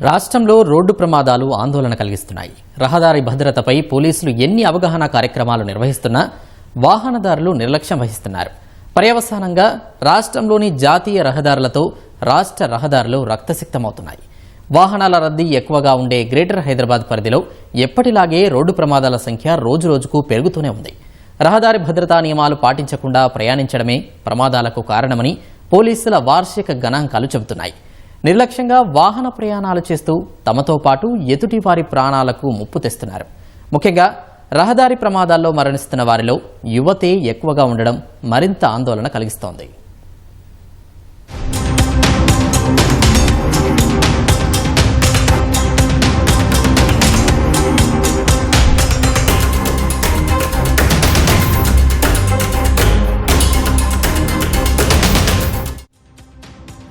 రాష్ట్రంలో రోడ్డు ప్రమాదాలు ఆందోళన కలిగిస్తున్నాయి. రహదారి భద్రతపై పోలీసులు ఎన్ని అవగాహన కార్యక్రమాలు నిర్వహిస్తున్నా వాహనదారులు నిర్లక్ష్యం వహిస్తున్నారు. పర్యవసానంగా రాష్ట్రంలోని జాతీయ రహదారులతో రాష్ట్ర రహదారులు రక్తసిక్తమవుతున్నాయి. వాహనాల రద్దీ ఎక్కువగా ఉండే గ్రేటర్ హైదరాబాద్ పరిధిలో ఎప్పటిలాగే రోడ్డు ప్రమాదాల సంఖ్య రోజురోజుకు పెరుగుతూనే ఉంది. రహదారి భద్రతా నియమాలు పాటించకుండా ప్రయాణించడమే ప్రమాదాలకు కారణమని పోలీసుల వార్షిక గణాంకాలు చెబుతున్నాయి. నిర్లక్ష్యంగా వాహన ప్రయాణాలు చేస్తూ తమతో పాటు ఎదుటి వారి ప్రాణాలకు ముప్పు తెస్తున్నారు. ముఖ్యంగా రహదారి ప్రమాదాల్లో మరణిస్తున్న వారిలో యువతే ఎక్కువగా ఉండడం మరింత ఆందోళన కలిగిస్తోంది.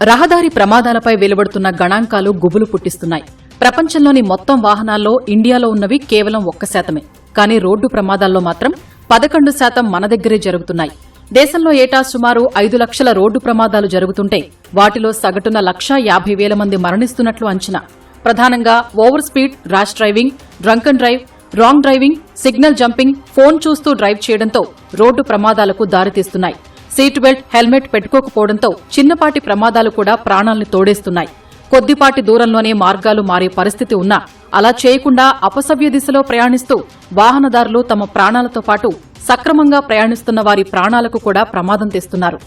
రహదారి ప్రమాదాలపై వెలువడుతున్న గణాంకాలు గుబులు పుట్టిస్తున్నాయి. ప్రపంచంలోని మొత్తం వాహనాల్లో ఇండియాలో ఉన్నవి కేవలం ఒక్క శాతమే. కానీ రోడ్డు ప్రమాదాల్లో మాత్రం పదకొండు శాతం మన దగ్గరే జరుగుతున్నాయి. దేశంలో ఏటా సుమారు ఐదు లక్షల రోడ్డు ప్రమాదాలు జరుగుతుంటే వాటిలో సగటున లక్షా యాభై వేల మంది మరణిస్తున్నట్లు అంచనా. ప్రధానంగా over speed rash driving drunk and drive wrong driving signal jumping phone చూస్తూ డ్రైవ్ చేయడంతో రోడ్డు ప్రమాదాలకు దారితీస్తున్నాయి. సీట్ బెల్ట్ హెల్మెట్ పెట్టుకోకపోవడంతో చిన్నపాటి ప్రమాదాలు కూడా ప్రాణాలను తోడేస్తున్నాయి. కొద్దిపాటి దూరంలోనే మార్గాలు మారే పరిస్థితి ఉన్నా అలా చేయకుండా అపసవ్య దిశలో ప్రయాణిస్తూ వాహనదారులు తమ ప్రాణాలతో పాటు సక్రమంగా ప్రయాణిస్తున్న వారి ప్రాణాలకు కూడా ప్రమాదం తెస్తున్నారు.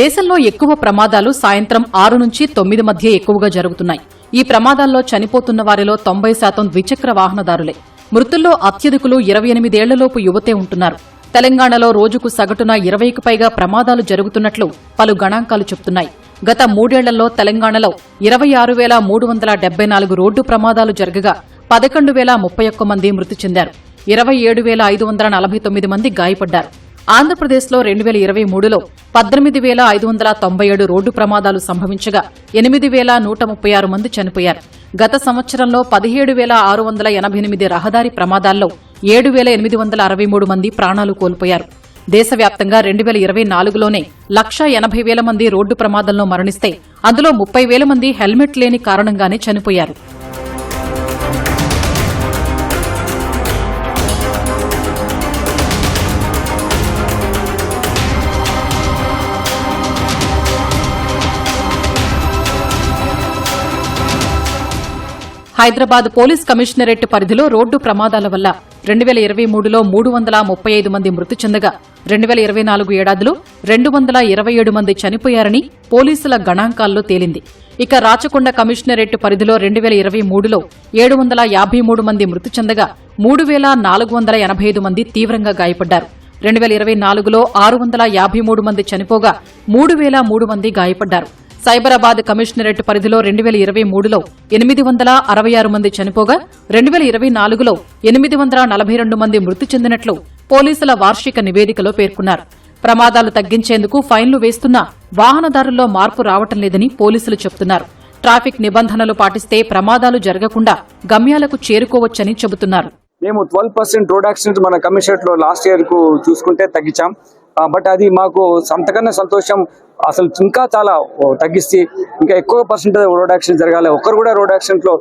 దేశంలో ఎక్కువ ప్రమాదాలు సాయంత్రం ఆరు నుంచి తొమ్మిది మధ్య ఎక్కువగా జరుగుతున్నాయి. ఈ ప్రమాదాల్లో చనిపోతున్న వారిలో తొంభై శాతం ద్విచక్ర వాహనదారులే. మృతుల్లో అత్యధికులు ఇరవై ఎనిమిదేళ్ళలోపు యువతే ఉంటున్నారు. తెలంగాణలో రోజుకు సగటున ఇరవైకి పైగా ప్రమాదాలు జరుగుతున్నట్లు పలు గణాంకాలు చెబుతున్నాయి గత మూడేళ్ళలో తెలంగాణలో ఇరవై ఆరు వేల మూడు వందల డెబ్బై నాలుగు రోడ్డు ప్రమాదాలు జరగగా పదకొండు వేల ముప్పై ఒక్క మంది మృతి చెందారు. ఇరవై ఏడు వేల ఐదు వందల నలభై తొమ్మిది మంది గాయపడ్డారు. ఆంధ్రప్రదేశ్లో రెండు వేల ఇరవై మూడులో పద్దెనిమిది వేల ఐదు వందల తొంభై ఏడు రోడ్డు ప్రమాదాలు సంభవించగా ఎనిమిది వేల నూట ముప్పై ఆరు మంది చనిపోయారు. గత సంవత్సరంలో పదిహేడు వేల ఆరు వందల ఎనభై ఎనిమిది రహదారి ప్రమాదాల్లో ఏడు వేల ఎనిమిది వందల అరవై మూడు మంది ప్రాణాలు కోల్పోయారు. దేశవ్యాప్తంగా రెండు వేల ఇరవై నాలుగులోనే లక్షా ఎనభై వేల మంది రోడ్డు ప్రమాదంలో మరణిస్తే అందులో ముప్పై వేల మంది హెల్మెట్ లేని కారణంగానే చనిపోయారు. హైదరాబాద్ పోలీస్ కమిషనరేట్ పరిధిలో రోడ్డు ప్రమాదాల వల్ల రెండు వేల ఇరవై మూడులో మూడు వందల ముప్పై ఐదు మంది మృతి చెందగా రెండు వేల ఇరవై నాలుగు ఏడాదిలో రెండు వందల ఇరవై ఏడు మంది చనిపోయారని పోలీసుల గణాంకాల్లో తేలింది. ఇక రాచకొండ కమిషనరేట్ పరిధిలో రెండు వేల ఇరవై మూడులో ఏడు వందల యాభై మూడు మంది మృతి చెందగా మూడు వేల నాలుగు వందల ఎనభై ఐదు మంది తీవ్రంగా గాయపడ్డారు. రెండు వేల ఇరవై నాలుగులో ఆరు వందల యాభై మూడు మంది చనిపోగా మూడు వేల మూడు మంది గాయపడ్డారు. సైబరాబాద్ కమిషనరేట్ పరిధిలో రెండు వేల ఇరవై మూడులో ఎనిమిది వందల అరవై ఆరు మంది చనిపోగా రెండు వేల ఇరవై నాలుగులో ఎనిమిది వందల నలభై రెండు మంది మృతి చెందినట్లు పోలీసుల వార్షిక నివేదికలో పేర్కొన్నారు. ప్రమాదాలు తగ్గించేందుకు ఫైన్లు వేస్తున్నా వాహనదారుల్లో మార్పు రావటం లేదని పోలీసులు చెబుతున్నారు. ట్రాఫిక్ నిబంధనలు పాటిస్తే ప్రమాదాలు జరగకుండా గమ్యాలకు చేరుకోవచ్చని చెబుతున్నారు. మేము ట్వెల్వ్ పర్సెంట్ రోడ్ యాక్సిడెంట్స్ మన కమిషనరేట్లో లాస్ట్ ఇయర్కు చూసుకుంటే తగ్గించాం. బట్ అది మాకు అంతకన్నా సంతోషం. అసలు ఇంకా చాలా తగ్గిస్తే ఇంకా ఎక్కువ పర్సెంట్ రోడ్ యాక్సిడెంట్ జరగాలి. ఒక్కరు కూడా రోడ్ యాక్సిడెంట్లో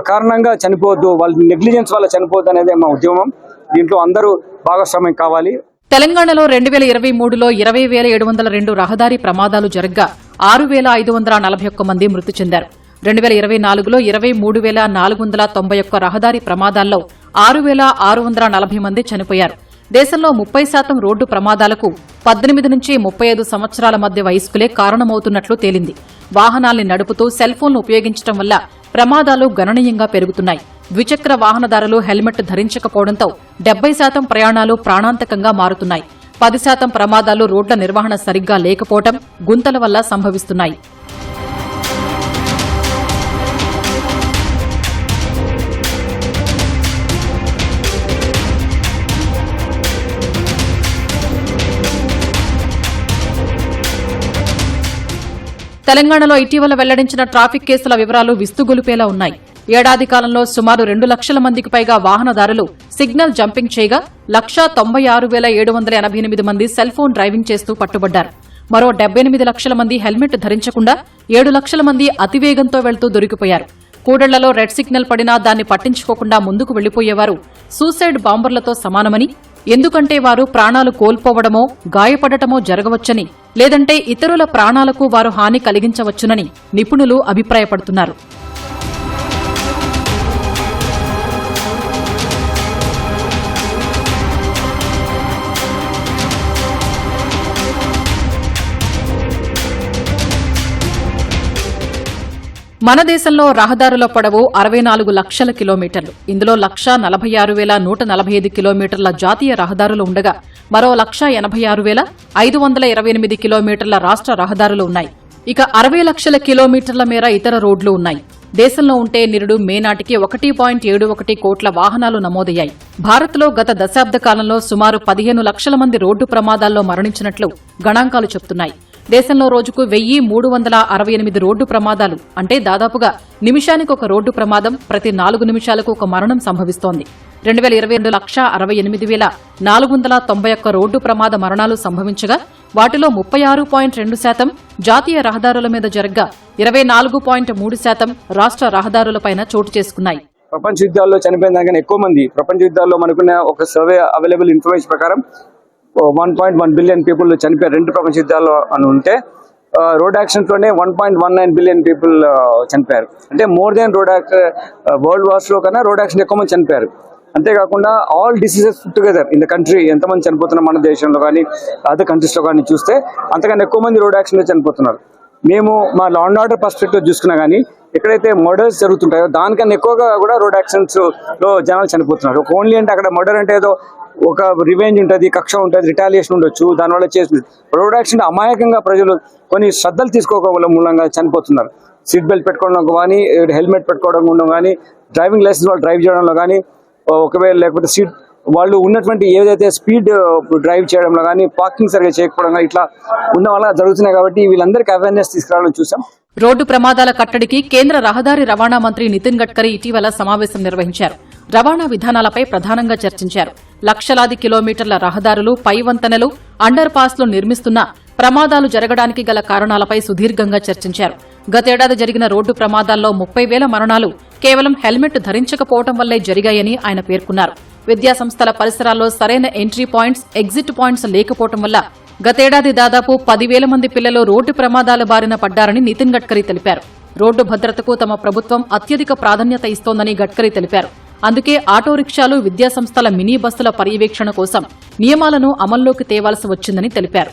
అకారణంగా చనిపోవద్దు. వాళ్ళ నెగ్లిజెన్స్ వల్ల చనిపోవద్దు అనేది మా ఉద్యమం. దీంట్లో అందరూ భాగస్వామ్యం కావాలి. తెలంగాణలో రెండు వేల ఇరవై మూడులో ఇరవై వేల ఏడు వందల రెండు రహదారి ప్రమాదాలు జరగ్గా ఆరు వేల ఐదు వందల నలభై ఒక్క మంది మృతి చెందారు. రెండు వేల ఇరవై నాలుగులో ఇరవై మూడు వేల నాలుగు వందల తొంభై ఒక్క రహదారి ప్రమాదాల్లో ఆరు వేల ఆరు వందల నలభై మంది చనిపోయారు. దేశంలో ముప్పై శాతం రోడ్డు ప్రమాదాలకు పద్దెనిమిది నుంచి ముప్పై ఐదు సంవత్సరాల మధ్య వయస్కులే కారణమవుతున్నట్లు తేలింది. వాహనాల్ని నడుపుతూ సెల్ ఫోన్లు ఉపయోగించడం వల్ల ప్రమాదాలు గణనీయంగా పెరుగుతున్నాయి. ద్విచక్ర వాహనదారులు హెల్మెట్ ధరించకపోవడంతో డెబ్బై శాతం ప్రయాణాలు ప్రాణాంతకంగా మారుతున్నాయి. పది శాతం ప్రమాదాలు రోడ్ల నిర్వహణ సరిగ్గా లేకపోవడం గుంతల వల్ల సంభవిస్తున్నాయి. తెలంగాణలో ఇటీవల వెల్లడించిన ట్రాఫిక్ కేసుల వివరాలు విస్తుగొలిపేలా ఉన్నాయి. ఏడాది కాలంలో సుమారు రెండు లక్షల మందికి పైగా వాహనదారులు సిగ్నల్ జంపింగ్ చేయగా లక్షా తొంభై ఆరు వేల ఏడు వందల ఎనభై ఎనిమిది మంది సెల్ ఫోన్ డ్రైవింగ్ చేస్తూ పట్టుబడ్డారు. మరో డెబ్బై ఎనిమిది లక్షల మంది హెల్మెట్ ధరించకుండా ఏడు లక్షల మంది అతివేగంతో వెళ్తూ దొరికిపోయారు. కూడళ్ళలో రెడ్ సిగ్నల్ పడినా దాన్ని పట్టించుకోకుండా ముందుకు వెళ్ళిపోయేవారు సూసైడ్ బాంబర్లతో సమానమని ఎందుకంటే వారు ప్రాణాలు కోల్పోవడమో గాయపడటమో జరగవచ్చని లేదంటే ఇతరుల ప్రాణాలకు వారు హాని కలిగించవచ్చునని నిపుణులు అభిప్రాయపడుతున్నారు. మన దేశంలో రహదారుల పొడవు అరవై నాలుగు లక్షల కిలోమీటర్లు. ఇందులో లక్ష నలభై ఆరు వేల నూట నలభై ఐదు కిలోమీటర్ల జాతీయ రహదారులు ఉండగా మరో లక్ష ఎనభై ఆరు వేల ఐదు వందల ఇరవై ఎనిమిది కిలోమీటర్ల రాష్ట్ర రహదారులు ఉన్నాయి. ఇక అరవై లక్షల కిలోమీటర్ల మేర ఇతర రోడ్లు ఉన్నాయి. దేశంలో ఉంటే నిరుడు మే నాటికి ఒకటి పాయింట్ ఏడు ఒకటి కోట్ల వాహనాలు నమోదయ్యాయి. భారత్లో గత దశాబ్ద కాలంలో సుమారు పదిహేను లక్షల మంది రోడ్డు ప్రమాదాల్లో మరణించినట్లు గణాంకాలు చెబుతున్నాయి దేశంలో రోజుకు వెయ్యి మూడు వందల అరవై ఎనిమిది రోడ్డు ప్రమాదాలు. అంటే దాదాపుగా నిమిషానికి ఒక రోడ్డు ప్రమాదం ప్రతి నాలుగు నిమిషాలకు ఒక మరణం సంభవిస్తోంది. రెండు వేల ఇరవై రెండు లక్ష అరవై ఎనిమిది వేల నాలుగు వందల తొంభై ఒక్క రోడ్డు ప్రమాద మరణాలు సంభవించగా వాటిలో ముప్పై ఆరు పాయింట్ రెండు శాతం జాతీయ రహదారుల మీద జరగ్గా ఇరవై నాలుగు పాయింట్ మూడు శాతం రాష్ట్ర రహదారులపైన చోటు చేసుకున్నాయి. ప్రపంచ యుద్ధాల్లో చనిపోయిన దానికన్నా ఎక్కువ మంది ప్రపంచ యుద్ధాల్లో మనకున్న ఒక సర్వే అవైలబుల్ ఇన్ఫర్మేషన్ ప్రకారం one point one billion people చనిపోయారు. రెండు ప్రపంచ యుద్ధాలు అని ఉంటే road యాక్సిడెంట్లోనే one point one nine billion people చనిపోయారు. అంటే మోర్ దెన్ రోడ్ వరల్డ్ వార్స్లో కన్నా రోడ్ యాక్సిడెంట్ ఎక్కువ మంది చనిపోయారు. అంతేకాకుండా all diseases together in the country ఎంతమంది చనిపోతున్నారు మన దేశంలో కానీ అదర్ కంట్రీస్లో కానీ చూస్తే అంతకన్నా ఎక్కువ మంది రోడ్ యాక్సిడెంట్ చనిపోతున్నారు. మేము మా లా అండ్ ఆర్డర్ పర్స్పెక్టివ్ చూసుకున్నా కానీ ఎక్కడైతే మర్డర్స్ జరుగుతుంటాయో దానికన్నా ఎక్కువగా కూడా రోడ్ యాక్సిడెంట్స్లో జనాలు చనిపోతున్నారు. ఓన్లీ అంటే అక్కడ మర్డర్ అంటే ఏదో ఒక రివెంజ్ ఉంటుంది కక్ష ఉంటుంది రిటాలియేషన్ ఉండొచ్చు దానివల్ల చేస్తుంది. రోడ్ యాక్సిడెంట్ అమాయకంగా ప్రజలు కొన్ని శ్రద్ధలు తీసుకోకపోవడం మూలంగా చనిపోతున్నారు. సీట్ బెల్ట్ పెట్టుకోవడం కానీ హెల్మెట్ పెట్టుకోవడం కానీ డ్రైవింగ్ లైసెన్స్ వాళ్ళు డ్రైవ్ చేయడంలో కానీ ఒకవేళ లేకపోతే సీట్ వాళ్ళు ఉన్నటువంటి ఏదైతే స్పీడ్ డ్రైవ్ చేయడంలో కానీ పార్కింగ్ సరిగ్గా చేయకపోవడం కానీ ఇట్లా ఉన్న వల్ల జరుగుతున్నాయి కాబట్టి వీళ్ళందరికీ అవేర్నెస్ తీసుకురావాలని చూసాం. రోడ్డు ప్రమాదాల కట్టడికి కేంద్ర రహదారి రవాణా మంత్రి నితిన్ గడ్కరీ ఇటీవల సమావేశం నిర్వహించారు. రవాణా విధానాలపై ప్రధానంగా చర్చించారు. లక్షలాది కిలోమీటర్ల రహదారులు పై వంతెనలు అండర్ పాస్లు నిర్మిస్తున్నా ప్రమాదాలు జరగడానికి గల కారణాలపై సుదీర్ఘంగా చర్చించారు. గతేడాది జరిగిన రోడ్డు ప్రమాదాల్లో ముప్పై వేల మరణాలు కేవలం హెల్మెట్ ధరించకపోవడం వల్లే జరిగాయని ఆయన పేర్కొన్నారు. విద్యాసంస్థల పరిసరాల్లో సరైన ఎంట్రీ పాయింట్స్ ఎగ్జిట్ పాయింట్స్ లేకపోవడం వల్ల గతేడాది దాదాపు పదివేల మంది పిల్లలు రోడ్డు ప్రమాదాల బారిన పడ్డారని నితిన్ గడ్కరీ తెలిపారు. రోడ్డు భద్రతకు తమ ప్రభుత్వం అత్యధిక ప్రాధాన్యత ఇస్తోందని గడ్కరీ తెలిపారు. అందుకే ఆటో రిక్షాలు విద్యాసంస్థల మినీ బస్సుల పర్యవేక్షణ కోసం నియమాలను అమల్లోకి తేవాల్సి వచ్చిందని తెలిపారు.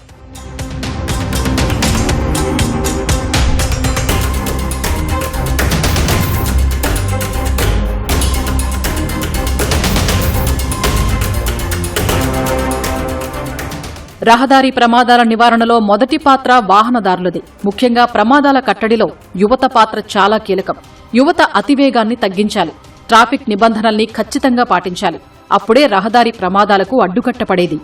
రహదారి ప్రమాదాల నివారణలో మొదటి పాత్ర వాహనదారులది. ముఖ్యంగా ప్రమాదాల కట్టడిలో యువత పాత్ర చాలా కీలకం. యువత అతివేగాన్ని తగ్గించాలి. ట్రాఫిక్ నిబంధనల్ని ఖచ్చితంగా పాటించాలి. అప్పుడే రహదారి ప్రమాదాలకు అడ్డుకట్టపడేది.